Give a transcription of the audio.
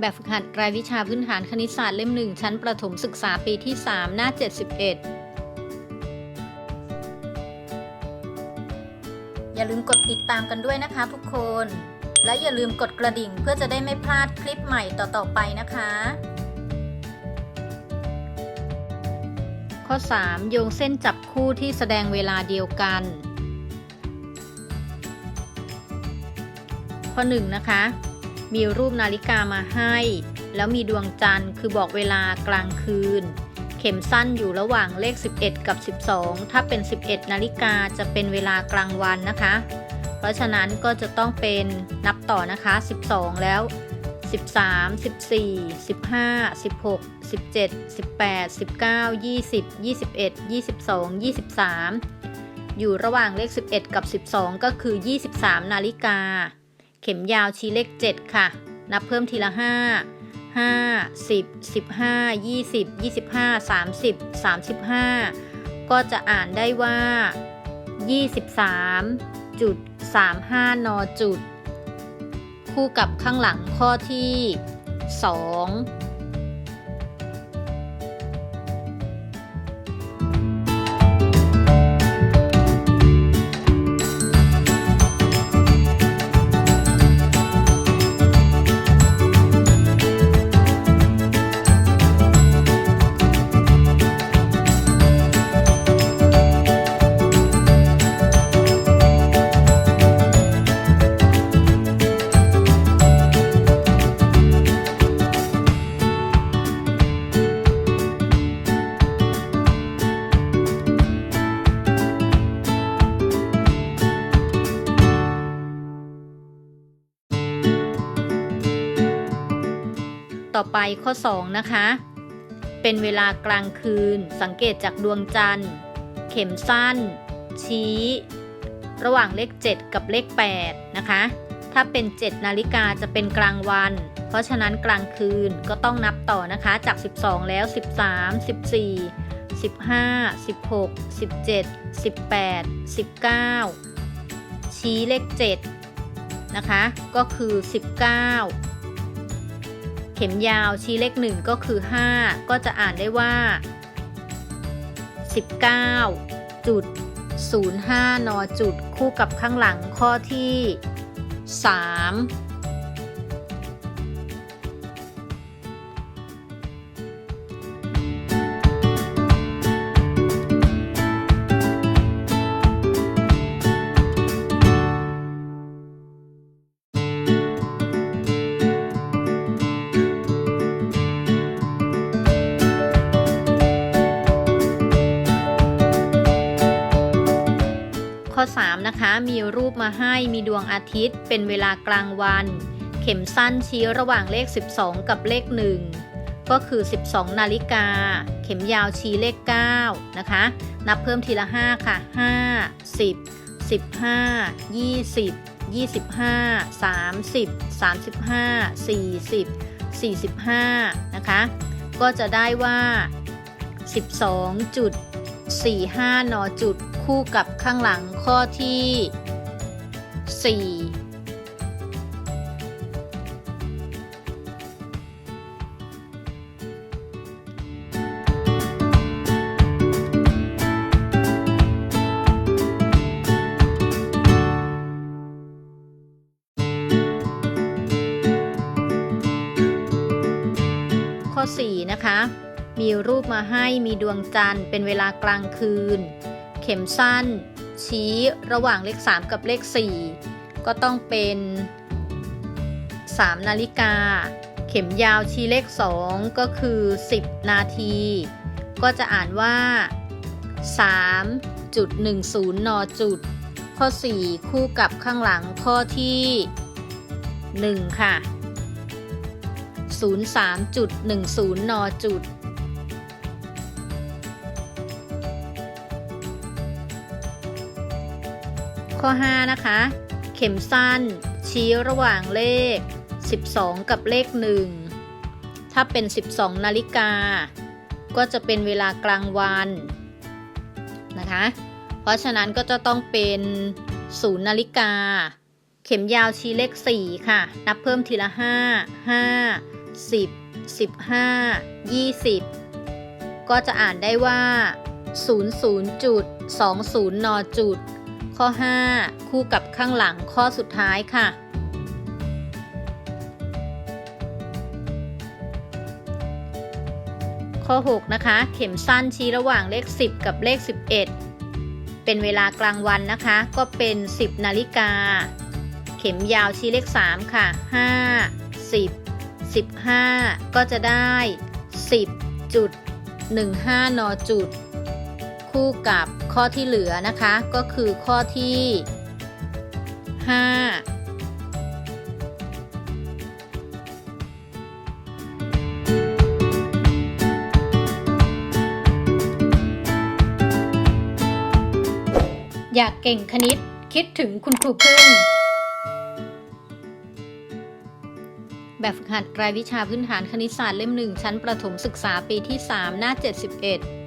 แบบฝึกหัดรายวิชาพื้นฐานคณิตศาสตร์เล่มหนึ่งชั้นประถมศึกษาปีที่ 3 หน้า 71 อย่าลืมกดติดตามกันด้วยนะคะทุกคน และอย่าลืมกดกระดิ่งเพื่อจะได้ไม่พลาดคลิปใหม่ต่อ ๆ ไปนะคะ ข้อ 3 โยงเส้นจับคู่ที่แสดงเวลาเดียวกันข้อ1นะคะ มีรูปนาฬิกามาให้ แล้วมีดวงจันทร์คือบอกเวลากลางคืน เข็มสั้นอยู่ระหว่างเลข 11 กับ 12 ถ้าเป็น 11 นาฬิกาจะเป็นเวลากลางวันนะคะ เพราะฉะนั้นก็จะต้องเป็นนับต่อนะคะ 12 แล้ว 13 14 15 16 17 18 19 20 21 22 23 อยู่ระหว่างเลข 11 กับ 12 ก็คือ 23 นาฬิกา เข็มยาวชี้เลข 7 ค่ะ นับเพิ่มทีละ 5 5 10 15 20 25 30 35 ก็จะอ่านได้ว่า 23.35 น จุด คู่กับข้างหลังข้อที่ 2 ต่อไปข้อ 2 นะคะ เป็นเวลากลางคืน สังเกตจากดวงจันทร์ เข็มสั้น ชี้ ระหว่างเลข 7 กับเลข 8 นะคะ ถ้าเป็น 7 นาฬิกาจะเป็นกลางวัน เพราะฉะนั้นกลางคืนก็ต้องนับต่อนะคะ จาก 12 แล้ว 13 14 15 16 17 18 19 ชี้เลข 7 นะคะ ก็คือ 19 เข็มยาวชี้เลข 1 ก็คือ 5 ก็จะอ่านได้ว่า 19จุด05นจุดคู่กับข้างหลังข้อที่ 3 ข้อ 3 นะคะ มีรูปมาให้มีดวงอาทิตย์ เป็นเวลากลางวัน เข็มสั้นชี้ระหว่างเลข 12 กับเลข 1 ก็คือ 12 นาฬิกา เข็มยาวชี้เลข 9 นะคะ นับเพิ่มทีละ 5 ค่ะ 5 10 15 20 25 30 35 40 45นะคะ ก็จะได้ว่า 12.45นจุดคู่กับข้างหลังข้อที่ 4ข้อ 4 นะคะ มีรูปมาให้มีดวงจันทร์เป็นเวลากลางคืน เข็มสั้น ชี้ระหว่างเลข 3 กับเลข 4 ก็ต้องเป็น 3 นาฬิกา เข็มยาวชี้เลข 2 ก็คือ 10 นาที ก็จะอ่านว่า 3.10 นจุด ข้อ 4 คู่กับข้างหลังข้อที่ 1 ค่ะ 03.10 นจุด ข้อ 5 นะคะ เข็มสั้น ชี้ระหว่างเลข 12 กับเลข 1 ถ้าเป็น 12 นาฬิกา ก็จะเป็นเวลากลางวันนะคะ เพราะฉะนั้นก็จะต้องเป็น0นาฬิกา เข็มยาวชี้เลข 4 ค่ะ นับเพิ่มทีละ 5 5 10 15 20 ก็จะอ่านได้ว่า 00จุด20 น จุด ข้อ 5 คู่กับข้างหลังข้อสุดท้ายค่ะ ข้อ 6 นะคะ เข็มสั้นชี้ระหว่างเลข 10 กับเลข 11 เป็นเวลากลางวันนะคะ ก็เป็น 10 นาฬิกา เข็มยาวชี้เลข 3 ค่ะ 5 10 15 ก็จะได้ 10จุด15 นจุด คู่กับข้อที่เหลือนะคะ ก็คือข้อที่ 5อยากเก่งคณิตคิดถึงคุณครูพึ่ง แบบฝึกหัดรายวิชาพื้นฐานคณิตศาสตร์เล่มหนึ่งชั้นประถมศึกษาปีที่ 3 หน้า 71